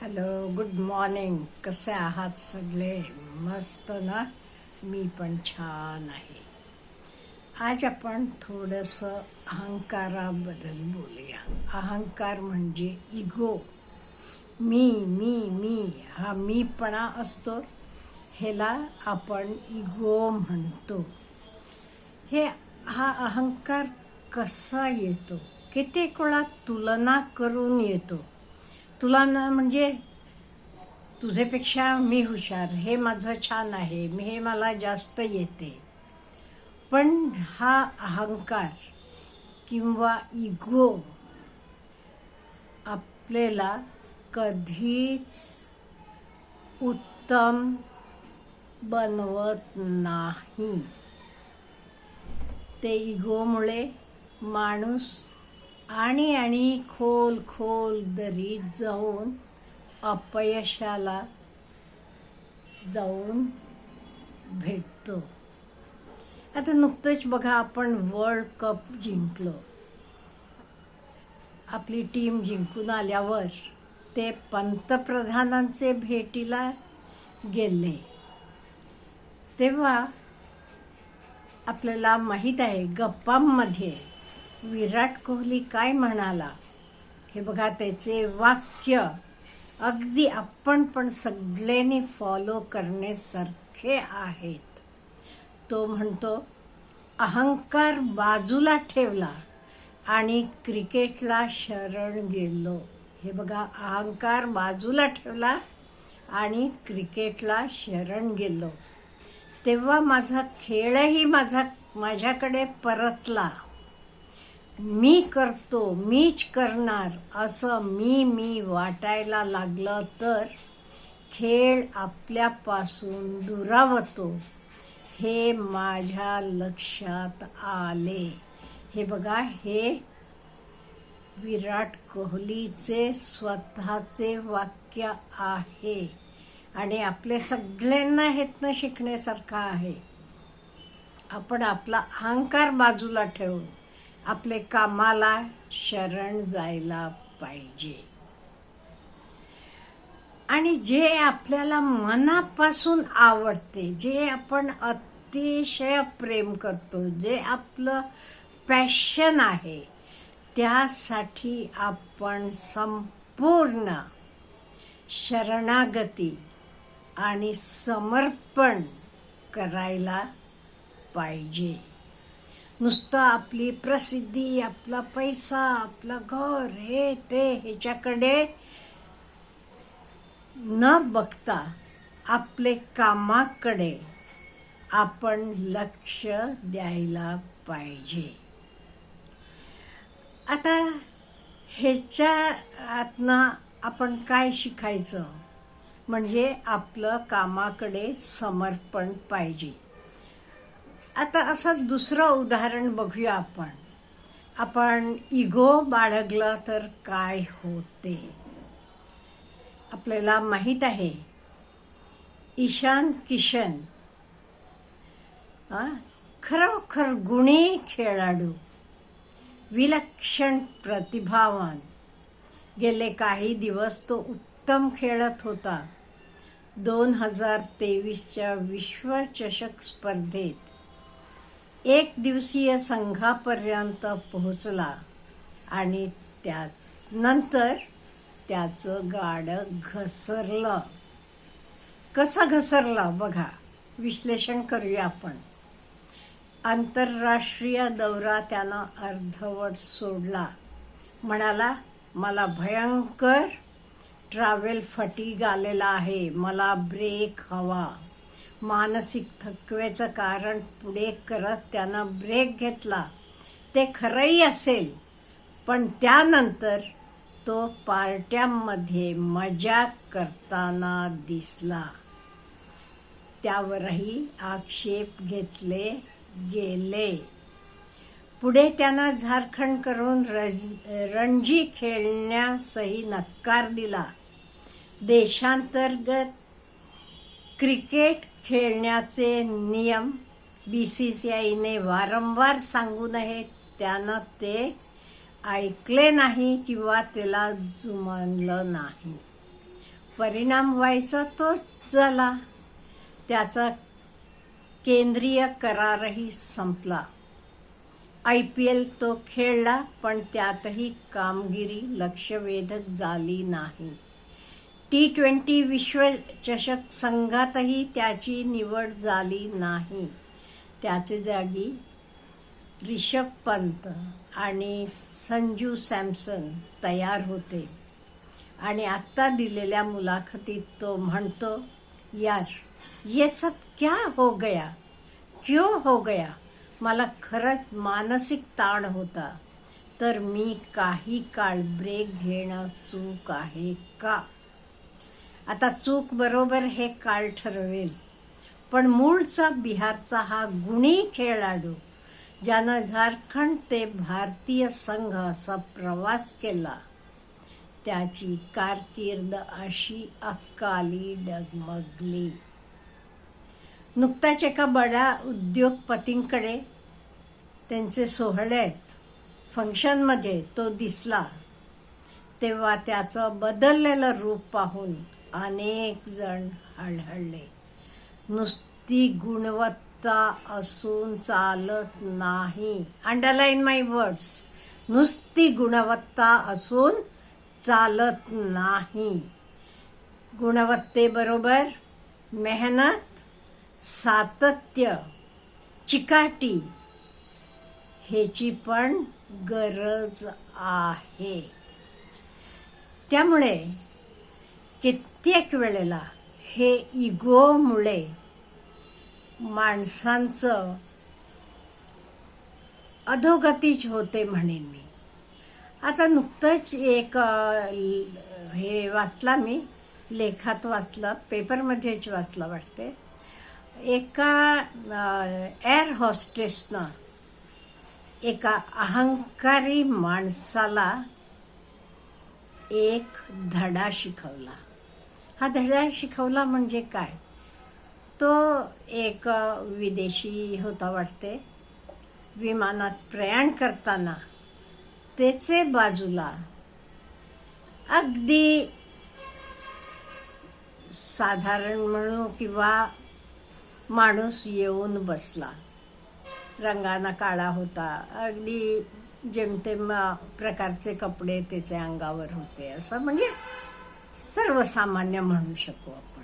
Hello good morning कसे आहात सगळे? मस्त ना? मी पण छान आहे. आज आपण थोडंसं अहंकाराबद्दल बोलूया. अहंकार म्हणजे इगो मी मी मी हा मीपणा असतो. ह्याला आपण इगो म्हणतो. हे हा अहंकार कसा येतो? कित्येक वेळा तुलना करून येतो? तुला ना म्हणजे तुझेपेक्षा मी हुशार हे माझं छान आहे मी हे मला जास्त येते. पण हा अहंकार किंवा इगो आपल्याला कधीच उत्तम बनवत नाही. ते इगोमुळे माणूस आणि आणि खोल खोल दरीत जाऊन अपयशाला जाऊन भेटतो. आता नुकतंच बघा आपण वर्ल्ड कप जिंकलो. आपली टीम जिंकून आल्यावर ते पंतप्रधानांचे भेटीला गेले. तेव्हा आपल्याला माहीत आहे गप्पांमध्ये विराट कोहली काय म्हणाला? हे बघा त्याचे वाक्य अगदी आपण पण सगळ्यांनी फॉलो करण्यासारखे आहेत. तो म्हणतो अहंकार बाजूला ठेवला आणि क्रिकेटला शरण गेलो. हे बघा अहंकार बाजूला ठेवला आणि क्रिकेटला शरण गेलो. तेव्हा माझा खेळही माझा माझ्याकडे परतला. मी करतो मीच करणार असं मी मी वाटायला लागलं तर खेळ आपल्यापासून दुरावतो. हे माझ्या लक्षात आले. हे बघा हे विराट कोहलीचे स्वतःचे वाक्य आहे. आणि आपले सगळ्यांना हेतनं शिकण्यासारखं आहे. आपण आपला अहंकार बाजूला ठेवून आपले कामाला शरण जायला पाहिजे. आणि जे आपल्याला मनापासून आवडते जे आपण अतिशय प्रेम करतो जे आपलं पॅशन आहे त्यासाठी आपण संपूर्ण शरणागती आणि समर्पण करायला पाहिजे. नुसतं आपली प्रसिद्धी आपला पैसा आपलं घर हे ते ह्याच्याकडे न बघता आपले कामाकडे आपण लक्ष द्यायला पाहिजे. आता ह्याच्या आतनं आपण काय शिकायचं? म्हणजे आपलं कामाकडे समर्पण पाहिजे. आता असं दुसरं उदाहरण बघूया आपण. आपण इगो बाळगला तर काय होते? आपल्याला माहीत आहे. ईशान किशन खरोखर गुणी खेळाडू विलक्षण प्रतिभावान. गेले काही दिवस तो उत्तम खेळत होता. दोन हजार तेवीसच्या विश्वचषक स्पर्धेत एक दिवसीय संघापर्यंत पोहोचला आणि त्या नंतर त्याचं गाडं घसरलं. कसा घसरला बघा विश्लेषण करूया आपण. आंतरराष्ट्रीय दौरा त्यानं अर्धवट सोडला. म्हणाला मला भयंकर ट्रॅव्हल फटीग आलेला आहे. मला ब्रेक हवा. मानसिक थकव्याचं कारण पुढे करत त्यानं ब्रेक घेतला. ते खरंही असेल पण त्यानंतर तो पार्ट्यांमध्ये मजा करताना दिसला. त्यावरही आक्षेप घेतले गेले. पुढे त्यानं झारखंड करून रज रणजी खेळण्यासही नकार दिला. देशांतर्गत क्रिकेट खेळण्याचे नियम बी सी सी आयने वारंवार सांगूनही त्यानं ते ऐकले नाही किंवा त्याला जुमानलं नाही. परिणाम व्हायचा तोच झाला. त्याचा केंद्रीय करारही संपला. आय पी एल तो खेळला पण त्यातही कामगिरी लक्षवेधक झाली नाही. टी ट्वेंटी विश्वचषक संघातही त्याची निवड झाली नाही. त्याचे जागी रिषभ पंत आणि संजू सॅमसन तयार होते. आणि आत्ता दिलेल्या मुलाखतीत तो म्हणतो यार ये सब क्या हो गया? क्यों हो गया? मला खरंच मानसिक ताण होता. तर मी काही काळ ब्रेक घेणं चूक आहे का? आता चूक बरोबर हे काळ ठरवेल. पण मूळचा बिहारचा हा गुणी खेळाडू ज्यानं झारखंड ते भारतीय संघ असा प्रवास केला त्याची कारकीर्द अशी अकाली डगमगली. नुकताच एका बड्या उद्योगपतींकडे त्यांचे सोहळे आहेत. फंक्शनमध्ये तो दिसला. तेव्हा त्याचं बदललेलं रूप पाहून अनेक जण हळहळले. नुसती गुणवत्ता असून चालत नाही. अंडरलाईन माय वर्ड्स नुसती गुणवत्ता असून चालत नाही. गुणवत्तेबरोबर मेहनत सातत्य चिकाटी ह्याची पण गरज आहे. त्यामुळे कित्येक वेळेला हे इगोमुळे माणसांचं अधोगतीच होते म्हणेन मी. आता नुकतंच एक हे वाचला मी लेखात वाचलं पेपरमध्येच वाचलं वाटते. एका एअर हॉस्टेसनं एका अहंकारी माणसाला एक धडा शिकवला. हा धडा शिकवला म्हणजे काय? तो एक विदेशी होता वाटते. विमानात प्रयाण करताना त्याचे बाजूला अगदी साधारण म्हणू किंवा माणूस येऊन बसला. रंगाना काळा होता. अगदी जेमतेम प्रकारचे कपडे त्याच्या अंगावर होते. असं म्हणजे सर्वसामान्य म्हणू शकू आपण.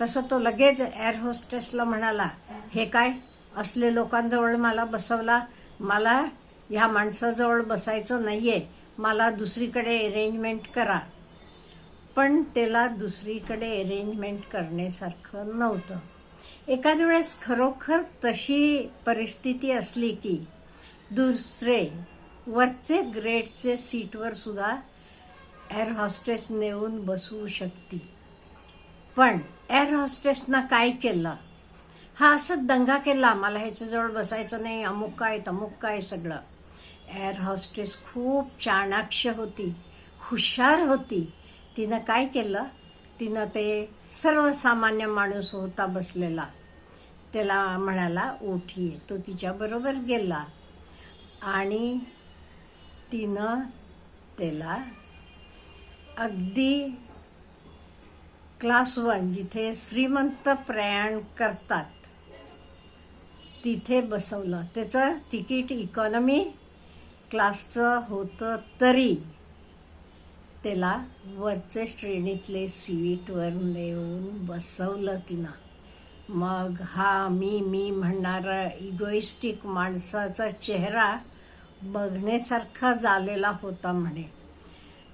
तसं तो लगेच एअर होस्टेसला म्हणाला हे काय? असले लोकांजवळ मला बसवला? मला ह्या माणसाजवळ बसायचं नाहीये. मला दुसरीकडे अरेंजमेंट करा. पण त्याला दुसरीकडे अरेंजमेंट करण्यासारखं नव्हतं. एखाद्या वेळेस खरोखर तशी परिस्थिती असली की दुसरे वरचे ग्रेडचे सीटवर सुद्धा एअर हॉस्टेस नेऊन बसवू शकती. पण एअर हॉस्टेसनं काय केलं? हा असं दंगा केला मला ह्याच्याजवळ बसायचं नाही अमुक काय तमुक काय सगळं. एअर हॉस्टेस खूप चाणाक्ष होती हुशार होती. तिनं काय केलं? तिनं ते सर्वसामान्य माणूस होता बसलेला. त्याला म्हणाला ओठी तो तिच्याबरोबर गेला. आणि तिनं त्याला अगदी क्लास वन जिथे श्रीमंत प्रयाण करतात तिथे बसवलं. त्याचं तिकीट इकॉनॉमी क्लासचं होतं तरी त्याला वरच्या श्रेणीतले सीटवर नेऊन बसवलं तिनं. मग हा मी मी म्हणणारा इगोइस्टिक माणसाचा चेहरा बघण्यासारखा झालेला होता म्हणे.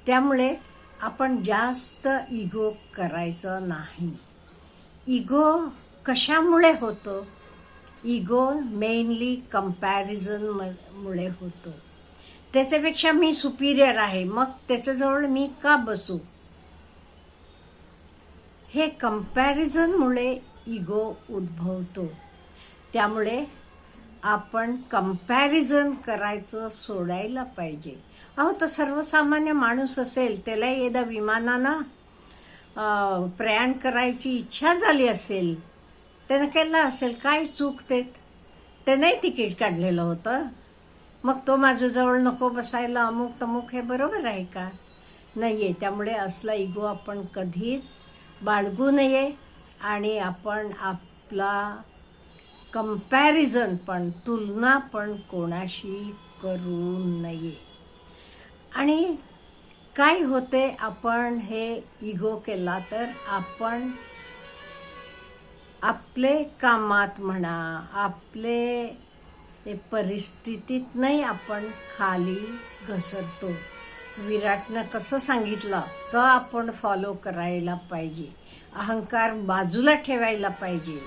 त्यामुळे आपण जास्त इगो करायचं नाही. इगो कशामुळे होतो? इगो मेनली कंपॅरिझन मुळे होतो. त्याच्यापेक्षा मी सुपिरियर आहे. मग त्याच्याजवळ मी का बसू? हे कम्पॅरिझनमुळे इगो उद्भवतो. त्यामुळे आपण कंपॅरिझन करायचं सोडायला पाहिजे. अहो तो सर्वसामान्य माणूस असेल त्याला एकदा विमानानं प्रयाण करायची इच्छा झाली असेल त्यानं केलं असेल काय चूक ते? त्यानंही तिकीट काढलेलं होतं. मग तो माझ्याजवळ नको बसायला अमुक तमुक हे बरोबर आहे का? नाहीये त्यामुळे असला इगो आपण कधीच बाळगू नये आणि आपण आपला कंपॅरिझन पण तुलना पण कोणाशी करू नये. आणि काय होते आपण हे इगो केला तर आपण आपले कामात म्हणा आपले परिस्थितीत नाही आपण खाली घसरतो. विराटनं कसं सांगितलं? तर आपण फॉलो करायला पाहिजे. अहंकार बाजूला ठेवायला पाहिजे.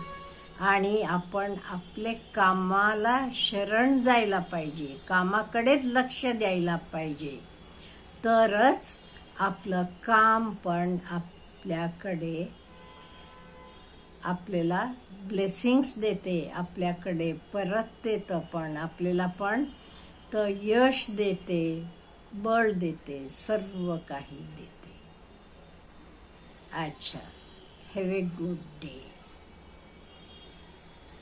आणि आपण आपले कामाला शरण जायला पाहिजे. कामाकडेच लक्ष द्यायला पाहिजे. तरच आपलं काम पण आपल्याकडे आपल्याला ब्लेसिंग्स देते आपल्याकडे परत देतं पण आपल्याला पण तर यश देते बळ देते सर्व काही देते. अच्छा हॅव ए गुड डे